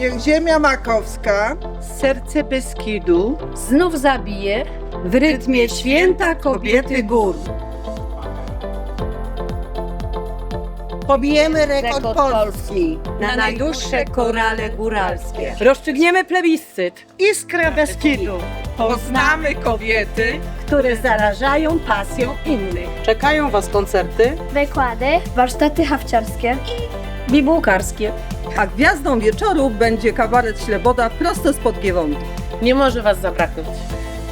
Niech ziemia makowska serce Beskidu znów zabije w rytmie święta kobiety gór. pobijemy rekord Rekord Polski. Polski na najdłuższe korale góralskie. rozstrzygniemy plebiscyt. Iskra Beskidu. Poznamy kobiety. które zarażają pasją innych. Czekają Was koncerty. wykłady, warsztaty hawciarskie. Bibułkarskie. A gwiazdą wieczoru będzie kabaret Śleboda prosto spod Giewontu. Nie może Was zabraknąć.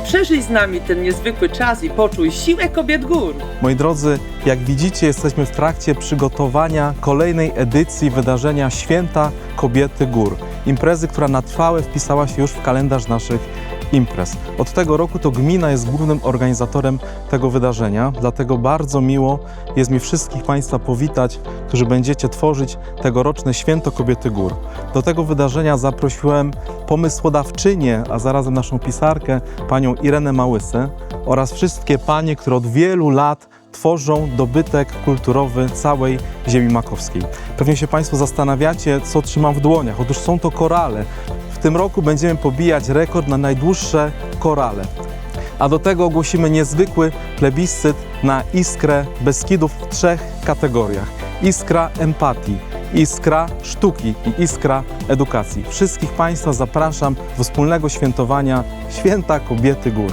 Przeżyj z nami ten niezwykły czas i poczuj siłę kobiet gór. Moi drodzy, jak widzicie, jesteśmy w trakcie przygotowania kolejnej edycji wydarzenia Święta Kobiety Gór. Imprezy, która na trwałe wpisała się już w kalendarz naszych imprez. Od tego roku to gmina jest głównym organizatorem tego wydarzenia, dlatego bardzo miło jest mi wszystkich Państwa powitać, którzy będziecie tworzyć tegoroczne Święto Kobiety Gór. Do tego wydarzenia zaprosiłem pomysłodawczynię, a zarazem naszą pisarkę, panią Irenę Małysę oraz wszystkie panie, które od wielu lat tworzą dobytek kulturowy całej ziemi makowskiej. Pewnie się Państwo zastanawiacie, co trzymam w dłoniach. Otóż są to korale. W tym roku będziemy pobijać rekord na najdłuższe korale. A do tego ogłosimy niezwykły plebiscyt na iskrę Beskidów w trzech kategoriach. Iskra empatii, iskra sztuki i iskra edukacji. Wszystkich Państwa zapraszam do wspólnego świętowania Święta Kobiety Gór.